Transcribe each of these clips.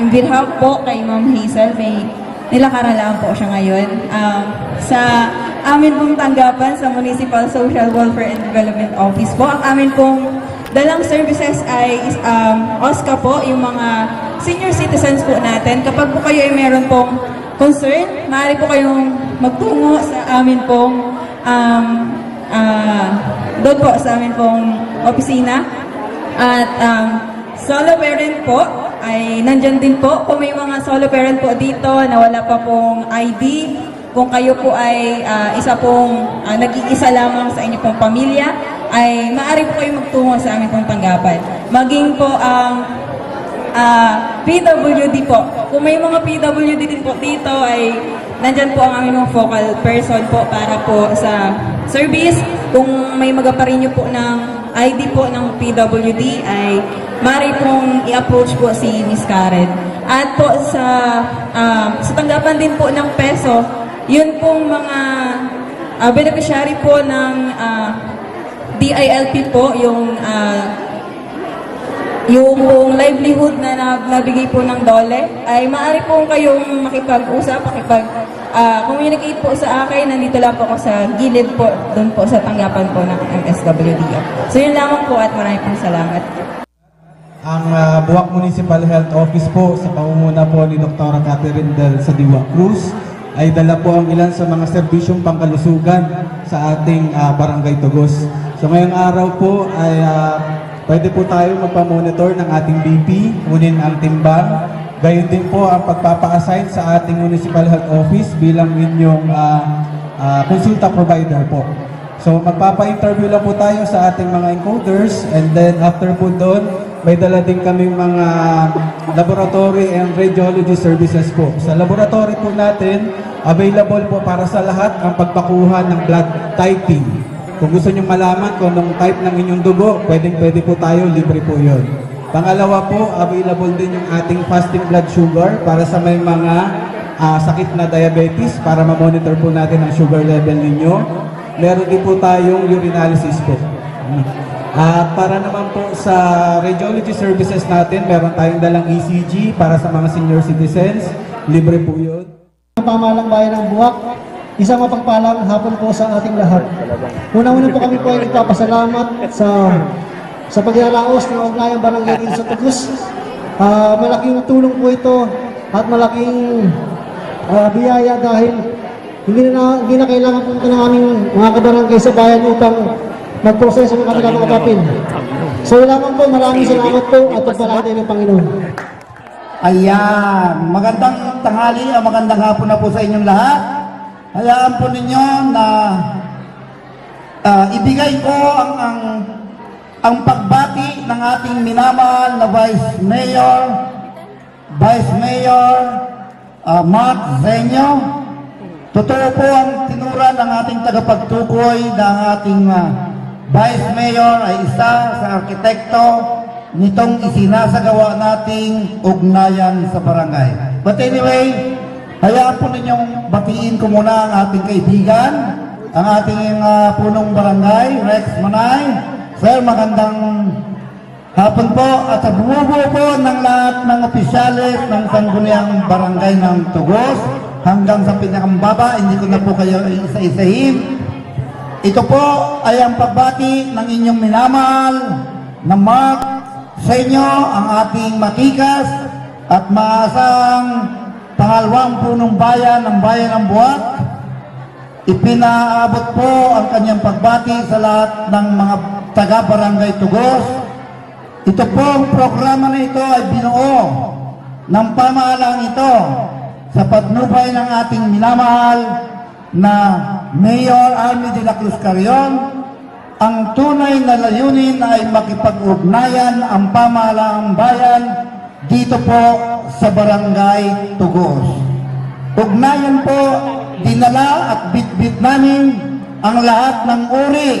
in behalf po kay Ma'am Hazel, may nilakaralaan po siya ngayon. Um, sa amin pong tanggapan sa Municipal Social Welfare and Development Office po, ang amin pong dalang services ay um, OSCA po, yung mga senior citizens po natin. Kapag po kayo ay meron pong concern, maaari po kayong magtungo sa amin pong um, ah, doon po sa amin pong opisina. At um, solo parent po ay nandyan din po. Kung may mga solo parent po dito na wala pa pong ID, kung kayo po ay ah, isa pong ah, nag-iisa lamang sa inyo pong pamilya, ay maaari po kayo magtungo sa aming pong tanggapan. Maging po ang Ah, PWD po. Kung may mga PWD din po dito ay nandyan po ang aming focal person po para po sa service. Kung may magaparinyo po ng ID po ng PWD ay mari pong i-approach po si Miss Karen. At po sa ah, sa tanggapan din po ng peso, yun pong mga ah, beneficiary po ng ah, DILP po, yung ah, yung buong livelihood na nab- nabigay po ng DOLE, ay maaari po kayong makipag-usap, makipag ah, communicate po sa akin. Nandito lang po ako sa gilid po, doon po sa tanggapan po ng MSWDO. So yun lamang po at maraming pong salamat. Ang ah, Buwak Municipal Health Office po sa pangunguna po ni Dr. Catherine Del Sadiwa Cruz ay dala po ang ilan sa mga serbisyong pangkalusugan sa ating ah, Barangay Tugos. So ngayong araw po ay ah, pwede po tayo magpa-monitor ng ating BP, kunin ang timbang. Gayon din po ang pagpapa-assign sa ating Municipal Health Office bilang inyong ah, ah, consulta provider po. So magpapa-interview lang po tayo sa ating mga encoders and then after po doon, may dala din kaming mga laboratory and radiology services po. Sa laboratory po natin, available po para sa lahat ang pagpakuha ng blood typing. Kung gusto nyo malaman kung anong type ng inyong dugo, pwedeng pwede po tayo, libre po yon. Pangalawa po, available din yung ating fasting blood sugar para sa may mga ah, sakit na diabetes para ma-monitor po natin ang sugar level ninyo. Meron din po tayong urinalysis po. Ah, para naman po sa radiology services natin, meron tayong dalang ECG para sa mga senior citizens. Libre po yun. Ang pamalang bayan ng Buwak, isang mapagpalang hapon po sa ating lahat. Una-una po kami po ay nagpapasalamat sa sa paglalaos ng Ugnayang Barangay dito sa Tugus. Ah, malaking tulong po ito at malaking ah, biyaya dahil hindi na, hindi na kailangan pumunta ng aming mga kabarangay sa bayan upang magproseso ng kanilang mga papel. So lamang po, maraming salamat po at pagpalain ng Panginoon. Ayan, magandang tanghali, magandang hapon na po sa inyong lahat. Hayaan po ninyo na ah, ibigay ko ang, ang ang pagbati ng ating minamahal na Vice Mayor, Vice Mayor ah, Mark Zenyo. Totoo po ang tinura ng ating tagapagtukoy ng ating ah, Vice Mayor ay isa sa arkitekto nitong isinasagawa nating ugnayan sa barangay. But anyway, hayaan po ninyong batiin ko muna ang ating kaibigan, ang ating ah, punong barangay, Rex Manay. Sir, magandang hapon po at sa bumubuo po ng lahat ng opisyalis ng Sangguniang Barangay ng Tugos hanggang sa pinakambaba, hindi ko na po kayo isa-isahin. Ito po ay ang pagbati ng inyong minamahal na Mark sa inyo ang ating matikas at maasang pangalawang punong bayan ng bayan ng Buwak. Ipinaabot po ang kanyang pagbati sa lahat ng mga taga-barangay Tugos. Ito po ang programa na ito ay binuo ng pamahalang ito sa patnubay ng ating minamahal na Mayor Army de la Cruz Carrion, ang tunay na layunin ay makipag-ugnayan ang pamahalaang bayan dito po sa Barangay Tugos. Ugnayan po, dinala at bitbit namin ang lahat ng uri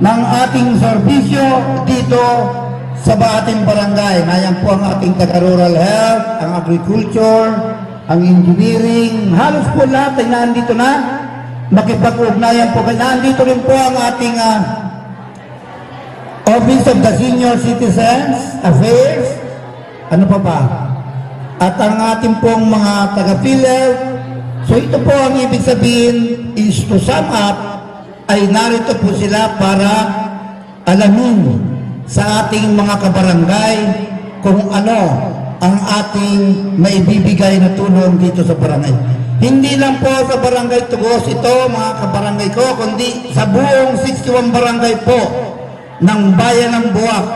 ng ating serbisyo dito sa ating barangay. Nayan po ang ating taga-rural health, ang agriculture, ang engineering, halos po lahat ay nandito na. Makipag-ugnayan po. Nandito rin po ang ating ah, Office of the Senior Citizens Affairs. Ano pa ba? at ang ating pong mga taga-PhilHealth. So ito po ang ibig sabihin is to sum up ay narito po sila para alamin sa ating mga kabarangay kung ano ang ating maibibigay na tulong dito sa barangay. Hindi lang po sa barangay Tugos ito mga kabarangay ko, kundi sa buong 61 barangay po ng bayan ng Buwak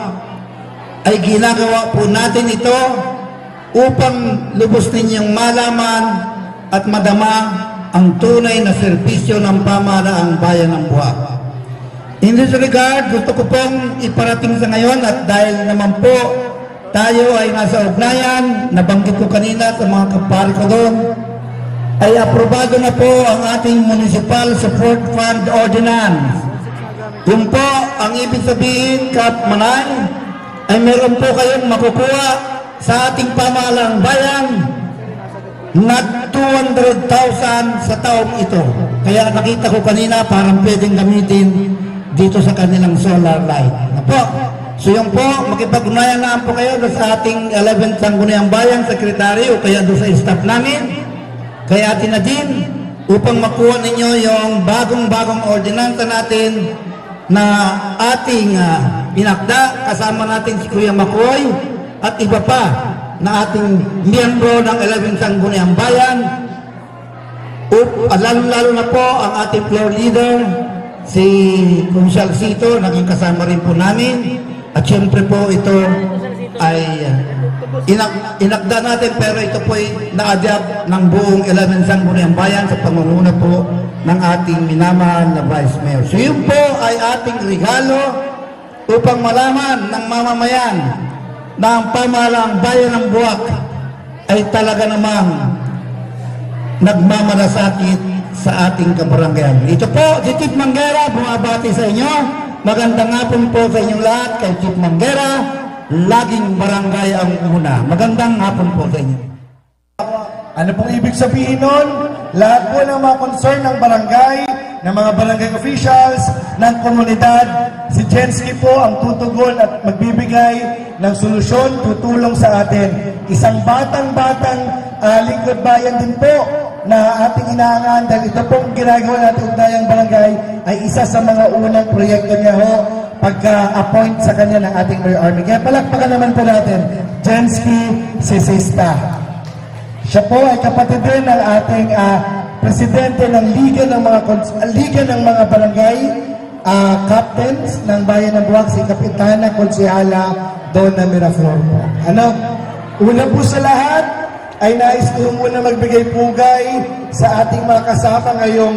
ay ginagawa po natin ito upang lubos ninyong malaman at madama ang tunay na serbisyo ng pamahalaang bayan ng Buwak. In this regard, gusto ko pong iparating sa ngayon at dahil naman po tayo ay nasa ugnayan, nabanggit ko kanina sa mga kapari ko doon, ay aprobado na po ang ating Municipal Support Fund Ordinance. Yun po, ang ibig sabihin, Kap Manay, ay meron po kayong makukuha sa ating pamahalang bayan na 200,000 sa taong ito. Kaya nakita ko kanina parang pwedeng gamitin dito sa kanilang solar light. Ano po? So yun po, makipag-unayan na po kayo sa ating 11th Sangguniang Bayan, Sekretary o kaya doon sa staff namin, kay Ate Nadine, upang makuha ninyo yung bagong-bagong ordinansa natin na ating uh, pinakda, kasama natin si Kuya Makoy at iba pa na ating miyembro ng 11th Sangguniang Bayan, lalo-lalo na po ang ating floor leader, si Kumsal Sito, naging kasama rin po namin. At syempre po ito ay uh, inak inakda natin pero ito po ay na-adapt ng buong 11 Sangguniang Bayan sa pangunguna po ng ating minamahal na Vice Mayor. So yun po ay ating regalo upang malaman ng mamamayan na ang pamahalang bayan ng Buwak ay talaga namang nagmamalasakit sa ating kabaranggayan. Ito po, si Chief Manggera, bumabati sa inyo. Magandang hapon po sa inyong lahat kay Chief Manggera. Laging barangay ang una. Magandang hapon po sa inyo. Ano pong ibig sabihin nun? Lahat po ng mga concern ng barangay, ng mga barangay officials, ng komunidad, si Jensky po ang tutugon at magbibigay ng solusyon, tutulong sa atin. Isang batang-batang ah, lingkod bayan din po na ating inaangan dahil ito pong ginagawa natin Ugnayan Barangay ay isa sa mga unang proyekto niya ho pagka-appoint sa kanya ng ating Mayor Army. Kaya palakpakan naman po natin, Jensky Sisista. Siya po ay kapatid din ng ating ah, presidente ng Liga ng mga Liga ng mga Barangay ah, Captains ng Bayan ng Buwak, si Kapitana Konsihala Donna Miraflor po. Ano? Una po sa lahat, ay nais ko muna magbigay pugay sa ating mga kasama ngayong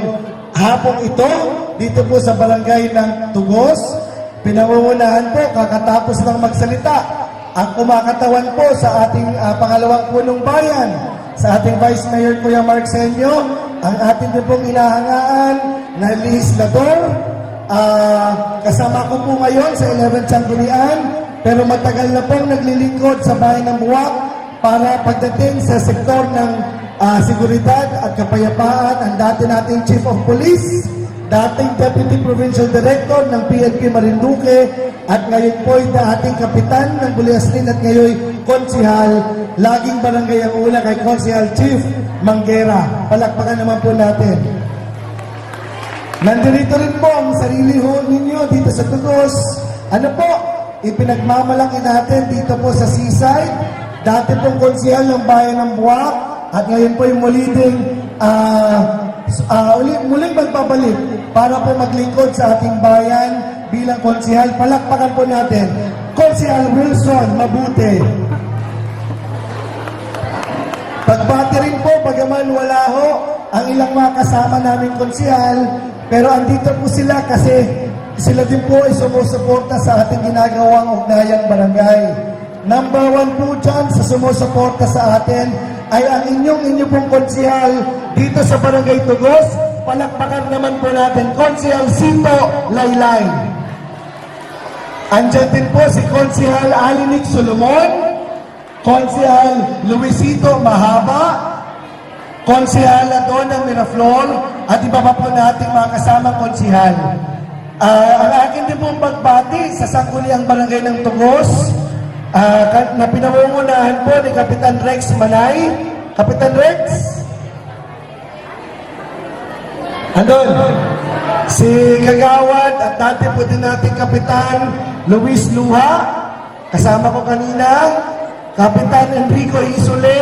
hapong ito dito po sa barangay ng Tugos. Pinangungunahan po, kakatapos lang magsalita, ang kumakatawan po sa ating ah, pangalawang punong bayan, sa ating Vice Mayor Kuya Mark Senyo, ang ating din pong inahangaan na legislador. Ah, kasama ko po ngayon sa 11th Sanggunian, pero matagal na pong naglilingkod sa bayan ng Buwak para pagdating sa sektor ng ah, seguridad at kapayapaan, ang dati nating Chief of Police, dating Deputy Provincial Director ng PNP Marinduque at ngayon po ay ating Kapitan ng Buliaslin at ngayon Konsihal, laging barangay ang una kay Konsihal Chief Manggera. Palakpakan naman po natin. Nandito rin po ang sarili ho ninyo dito sa Tugos. Ano po? Ipinagmamalaki natin dito po sa seaside. Dati pong konsihal ng bayan ng Buwak at ngayon po yung muli ding ah, ah, uli, muling magbabalik para po maglingkod sa ating bayan bilang konsihal. Palakpakan po natin. Konsihal Wilson, mabuti. Pagbati rin po, bagaman wala ho ang ilang mga kasama namin konsihal, pero andito po sila kasi sila din po ay sumusuporta sa ating ginagawang ugnayang barangay. Number one po dyan sa sumusuporta sa atin ay ang inyong inyo pong konsihal dito sa Barangay Tugos. Palakpakan naman po natin, Konsihal Sito Laylay. Andyan din po si Konsihal Alinik Solomon, Konsihal Luisito Mahaba, Konsihal Donna Miraflor, at iba pa po nating mga kasamang konsihal. Ah, ang akin din pong pagbati sa Sangguniang Barangay ng Tugos, ah, ka- na pinangungunahan po ni Kapitan Rex Manay. Kapitan Rex? Andun. Si Kagawad at dati po din nating Kapitan Luis Luha. Kasama ko kanina. Kapitan Enrico Hisole.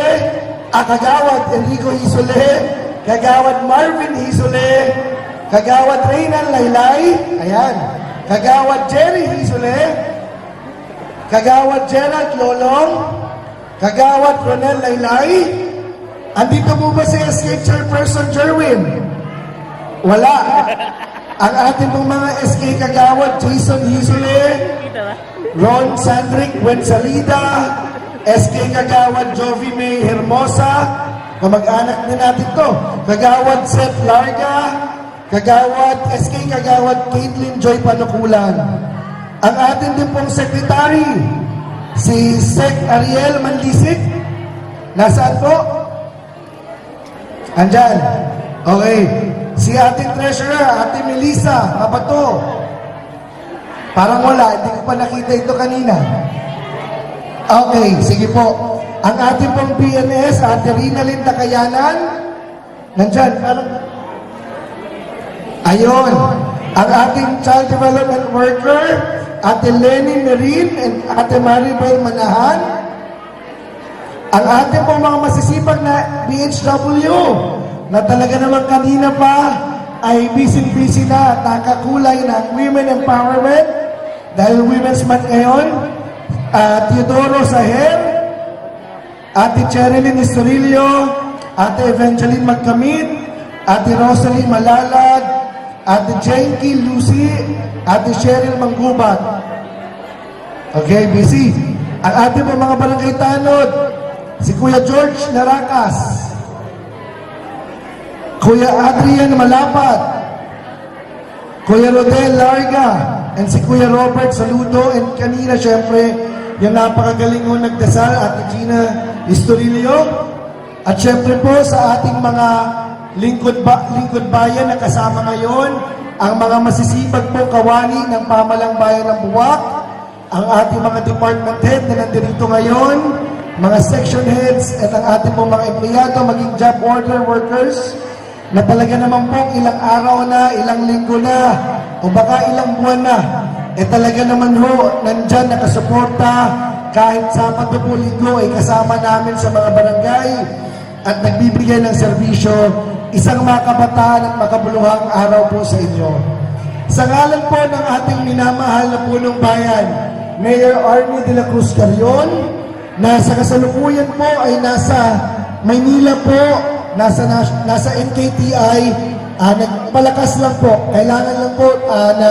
Ah, Kagawad Enrico Hisole. Kagawad Marvin Hisole. Kagawad Reynan Laylay. Ayan. Kagawad Jerry Hisole. Kagawad Gerald Lolong. Kagawad Ronel Laylay. Andito po ba si SK Chairperson Jerwin? Wala. Ang ating pong mga SK kagawad, Jason Hisule, Ron Sandrick Wensalida, SK kagawad Jovi May Hermosa, kamag-anak din natin to, kagawad Seth Larga, kagawad SK kagawad Caitlin Joy Panukulan. Ang ating din pong secretary, si Sec Ariel Manlisik, nasaan po? Andyan. Okay. Si ating treasurer, ate Melissa, Kabato. Parang wala, hindi ko pa nakita ito kanina. Okay, sige po. Ang ating pong PNS, ate Rina Linda Kayanan. Nandyan, parang... Ayun. Ang ating child development worker, ate Lenny Merin and ate Maribel Manahan. Ang ating pong mga masisipag na BHW na talaga naman kanina pa ay busy-busy na at nakakulay ng women empowerment dahil Women's Month ngayon. Uh, Teodoro Saher, Ate Cherilyn Estorillo, Ate Evangeline Magkamit, Ate Rosalie Malalad, Ate Jenky Lucy, Ate Cheryl Manggubat. Okay, busy. Ang ating po mga barangay tanod, si Kuya George Narakas, Kuya Adrian Malapat, Kuya Rodel Larga, and si Kuya Robert Saludo, and kanina syempre, yung napakagaling mo nagdasal, Ate Gina Istorilio, at syempre po sa ating mga lingkod, ba, lingkod bayan na kasama ngayon, ang mga masisipag po kawani ng pamalang bayan ng Buwak, ang ating mga department head na nandito ngayon, mga section heads, at ang ating po mga empleyado, maging job order workers, na talaga naman po ilang araw na, ilang linggo na, o baka ilang buwan na, eh talaga naman ho, nandyan nakasuporta, kahit Sabado po linggo ay kasama namin sa mga barangay at nagbibigay ng serbisyo, isang makabataan at makabuluhang araw po sa inyo. Sa ngalan po ng ating minamahal na punong bayan, Mayor Arnie de la Cruz Carrion, na sa kasalukuyan po ay nasa Maynila po, nasa, nas- nasa NKTI, ah, nagpalakas lang po. Kailangan lang po ah, na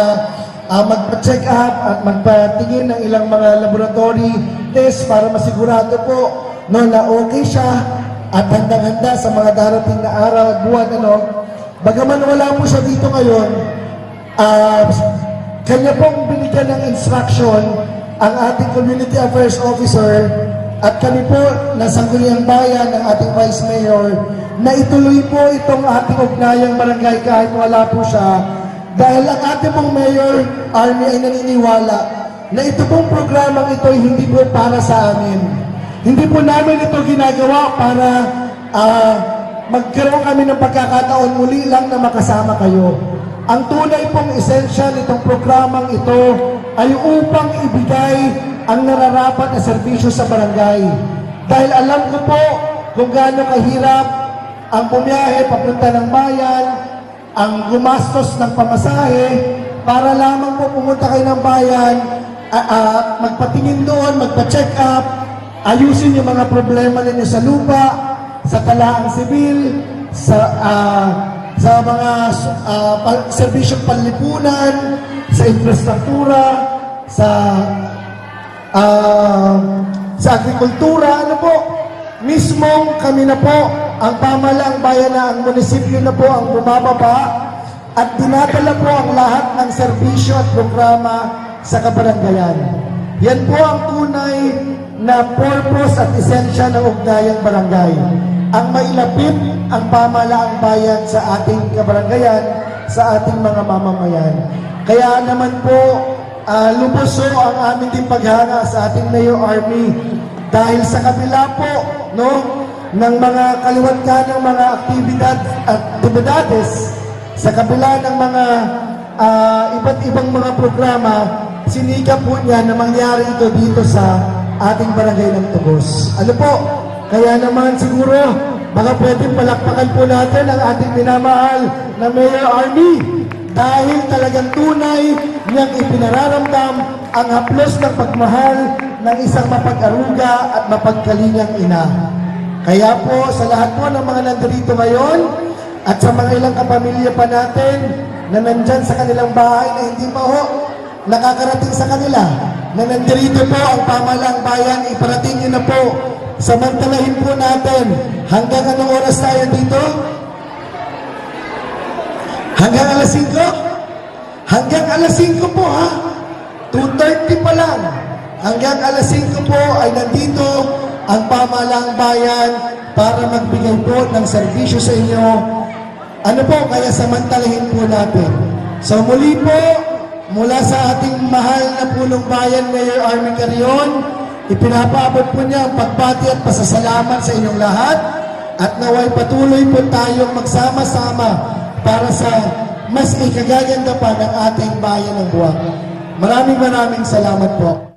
ah, magpa-check up at magpatingin ng ilang mga laboratory test para masigurado po no, na okay siya at handang-handa sa mga darating na araw at buwan. Ano. Bagaman wala po siya dito ngayon, ah, kanya pong binigyan ng instruction ang ating Community Affairs Officer at kami po na sangguniang bayan ng ating Vice Mayor na ituloy po itong ating ugnayang barangay kahit wala po siya dahil ang ating pong Mayor Army ay naniniwala na ito pong programang ito ay hindi po para sa amin. Hindi po namin ito ginagawa para ah, magkaroon kami ng pagkakataon muli lang na makasama kayo. Ang tunay pong essential itong programang ito ay upang ibigay ang nararapat na serbisyo sa barangay. Dahil alam ko po kung gaano kahirap ang bumiyahe papunta ng bayan, ang gumastos ng pamasahe, para lamang po pumunta kayo ng bayan, ah, ah, magpatingin doon, magpa-check up, ayusin yung mga problema ninyo sa lupa, sa talaang sibil, sa ah, sa mga uh, pal- serbisyong panlipunan, sa infrastruktura, sa ah, sa agrikultura, ano po, mismong kami na po, ang pamalaang bayan na ang munisipyo na po ang bumababa at dinadala po ang lahat ng serbisyo at programa sa kabaranggayan. Yan po ang tunay na purpose at esensya ng ugnayang barangay. Ang mailapit ang pamalaang bayan sa ating kabaranggayan, sa ating mga mamamayan. Kaya naman po, lubos ho ang aming din paghanga sa ating Mayor Army dahil sa kabila po no ng mga kaliwat ka ng mga aktibidad at aktibidades sa kabila ng mga ah, iba't ibang mga programa sinika po niya na mangyari ito dito sa ating barangay ng Tugos. Ano po? Kaya naman siguro baka pwedeng palakpakan po natin ang ating minamahal na Mayor Army dahil talagang tunay niyang ipinararamdam ang haplos ng pagmahal ng isang mapag-aruga at mapagkalingang ina. Kaya po sa lahat po ng mga nandito ngayon at sa mga ilang kapamilya pa natin na nandyan sa kanilang bahay na hindi pa ho nakakarating sa kanila na nandito po ang pamalang bayan iparating niyo na po samantalahin po natin hanggang anong oras tayo dito? Hanggang alas 5? Hanggang alas 5 po ha. 2.30 pa lang. Hanggang alas 5 po ay nandito ang pamalang bayan para magbigay po ng serbisyo sa inyo. Ano po, kaya samantalahin po natin. So muli po, mula sa ating mahal na punong bayan, Mayor Army Carion, ipinapaabot po niya ang pagbati at pasasalamat sa inyong lahat at naway patuloy po tayong magsama-sama para sa mas ikagaganda pa ng ating bayan ng buwan. Maraming maraming salamat po.